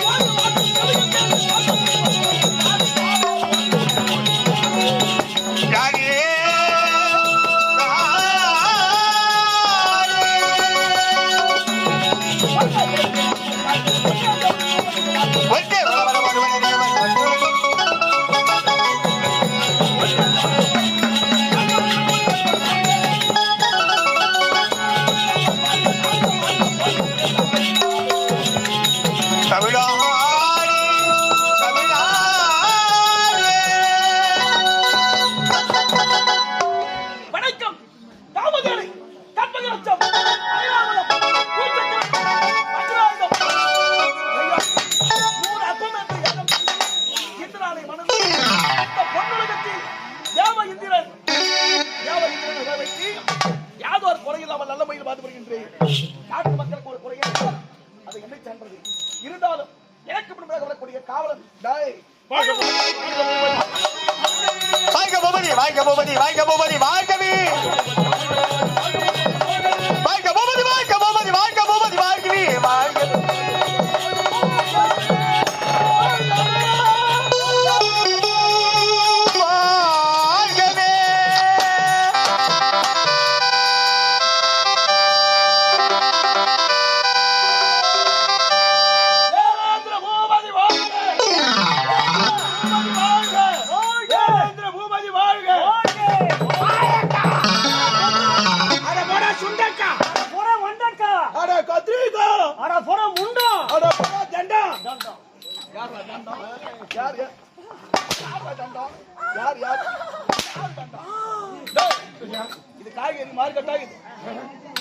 Whoa. இன்று நாட்டு மக்களுக்கு ஒரு அது என்னை சான்றது இருந்தாலும் எனக்கு முன்பதாக வரக்கூடிய காவலன் டேய், வாழ்க பூபதி வாழ்க பூபதி வாழ்கவே யார் யார்? யார் இது காய்கறி மார்க்கெட்டா இது?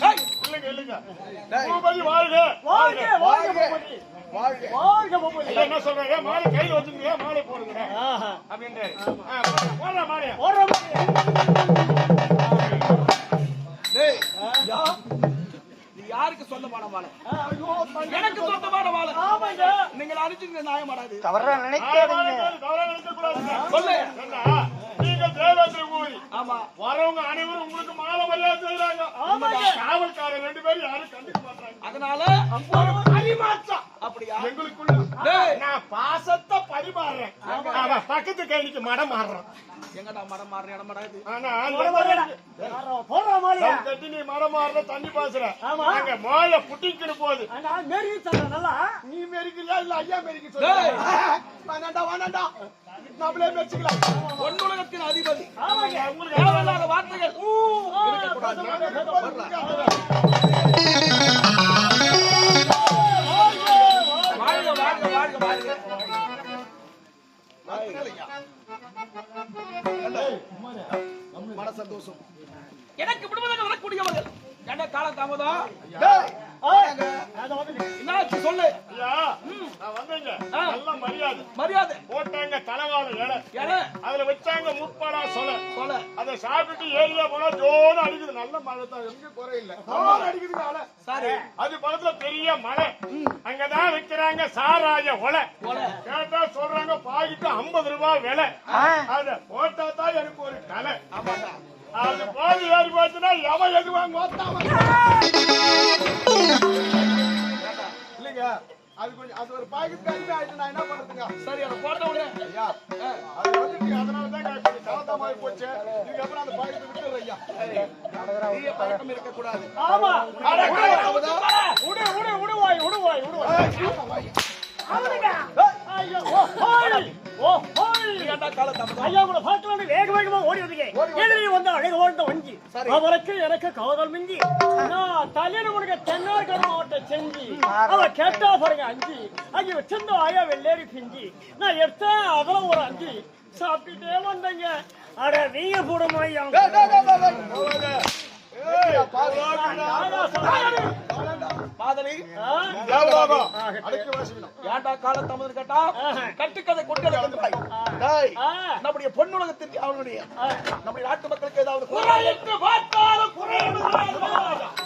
டேய், இல்லைங்க இல்லைங்க. டேய், பூபதி வாழ்க. வாழ்க வாழ்க வாழ்க. வாழ்க. வாழ்க. பூபதி. என்ன சொல்றாங்க மாலை கையில வச்சுங்க மாலை போடுங்க. ஆஹா. அப்படின்ட்டு போடுறா, மாலையா. போடுற மாதிரி யாருக்கு சொந்தமான ஐயோ எனக்கு சொந்தமான ஆமாங்க. நீங்கள் அடிச்சுங்க நியாயமாடாது தவறா நினைக்காதீங்க. சொல்லு. நீங்க தேவேந்திர ஆமா. வரவங்க அனைவரும் உங்களுக்கு மாலை மரியாதை செய்யறாங்க ஆமாங்க. காவல்காரர் ரெண்டு பேரும் யாரும் கண்டுக்க மாட்டாங்க. அதனால ஒரு பரிமாற்றம். அப்படியா? எங்களுக்குள்ள டேய். நான் பாசத்தை பரிமாறுறேன் அவன் பக்கத்து கைக்கு மடம் மாறுறான். எங்கடா மரம் மாறின இடம் மாறாது ஆனா. போடுற கட்டி நீ மரம் மாறுற தண்ணி பாசுற. ஆமா. அங்க மோய புட்டிக்கிட்டு போகுது. அண்ணா மேரி தர நல்லா. நீ மெரிக்கிறியா இல்ல ஐயா மெரிக்க டேய். வேணாண்டா வேணாண்டா நம்மளே மெரிச்சுக்கலாம் பொன்னுலகத்தின் அதிபதி. தேவையில்லாத வார்த்தைகள். வாழ்க வாழ்க வாழ்க வாழ்க மன சந்தோஷம் எனக்கு விடுவதாக வரக்கூடியவர்கள் என்ன கால தாமதம் என்னாச்சு சொல்லு ஐயா நான் வந்தேங்க ஆ. நல்ல மரியாதை மரியாதை போட்டாங்க தலைவாழ இலை என அதுல வச்சாங்க முப்பாடா சொல சொல்ல அதை சாப்பிட்டு ஏரியா போனா ஜோன அடிக்குது நல்ல மழை தான் எங்க குறையில்லை ஜோன அடிக்குதுங்க அலை சரி அது பக்கத்துல பெரிய மலை அங்கதான் விக்கிறாங்க சாராய ஒலை ஒலை. கேட்டா சொல்றாங்க பாக்கிட்டு ஐம்பது ரூபாய் விலை அத போட்டா தான் எனக்கு ஒரு கலை ஆமாடா அது பாதி ஏறி போச்சுன்னா எவன் எதுவாங்க இல்லைங்க அது கொஞ்சம் அது ஒரு பாக்கெட் கம்மி ஆயிட்டு நான் என்ன பண்றதுங்க? சரி அதை போட விடு ஐயா அது வந்துட்டு அதனால தான் கொஞ்சம் கலத்தமாயி போச்சு. இதுக்கப்புறம் அந்த பாக்கெட் விட்டுரு ஐயா. தீய பழக்கம் இருக்கக்கூடாது. ஆமா அட, உடு உடு உடுவாய் உடுவாய் உடுவாய் ஐயோ ஓ ஓ ஐயா கூட பார்க்கலான்னு வேக வேகமா ஓடி வந்தீங்க வந்த அழகு ஓட்ட வஞ்சி. அவருக்கு எனக்கு காதல் மிஞ்சி நான் தலையில உனக்கு தென்னார்கட மாவட்ட செஞ்சி அவ கேட்டா பாருங்க அஞ்சி அங்கே வச்சிருந்த ஆயா வெள்ளேரி பிஞ்சி நான் எடுத்தேன் அதுல ஒரு அஞ்சி சாப்பிட்டுட்டே வந்தேங்க அட நீங்க போடுமா ஐயா ஆ? தேவலோகம். அடக்கி வாசிக்கணும். ஏன்டா கால தாமதம் கேட்டா கட்டுக்கதை கொண்டு எடுக்கின்றாய். டேய், ஆ. நம்முடைய பொன்னுலகத்திற்கு அவனுடைய. நம்முடைய நாட்டு மக்களுக்கு ஏதாவது குறை என்று பார்த்தாலும் குறை.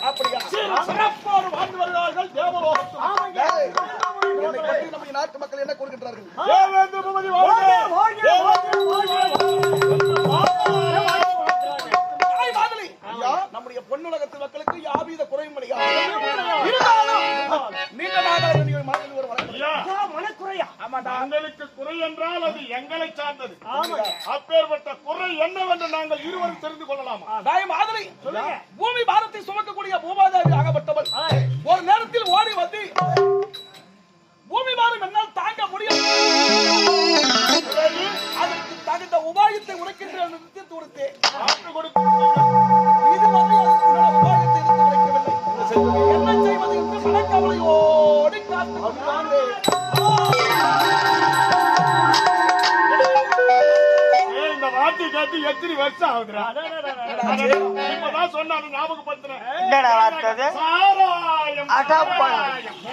அப்படியா வாழ்ந்து தேவலோகத்தில். நம்முடைய நாட்டு மக்கள் என்ன கூறுகின்றார்கள் ஆமாண்டா தங்களுக்கு குறை என்றால் அது எங்களை சார்ந்தது. அப்பேற்பட்ட குறை என்னவென்று நாங்கள் இருவரும் தெரிந்து கொள்ளலாமா? பூமி பாரத்தை சுமக்கக்கூடிய வார்த்தை கேட்டு எத்தனை வருஷம் ஆகுதுடா இப்பதான் ஞாபகப்படுத்துறேன் என்னடா வார்த்தை? சாராயம்.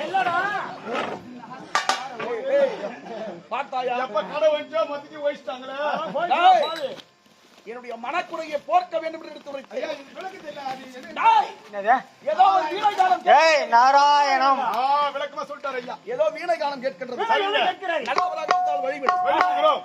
என்னடா என்னுடைய மனக்குறையை போர்க்க வேண்டும் என்று எடுத்து நாராயணம் சொல்லிட்டார் ஐயா. ஏதோ வீணை காலம் கேட்கின்றது. வழிபடுகிறோம்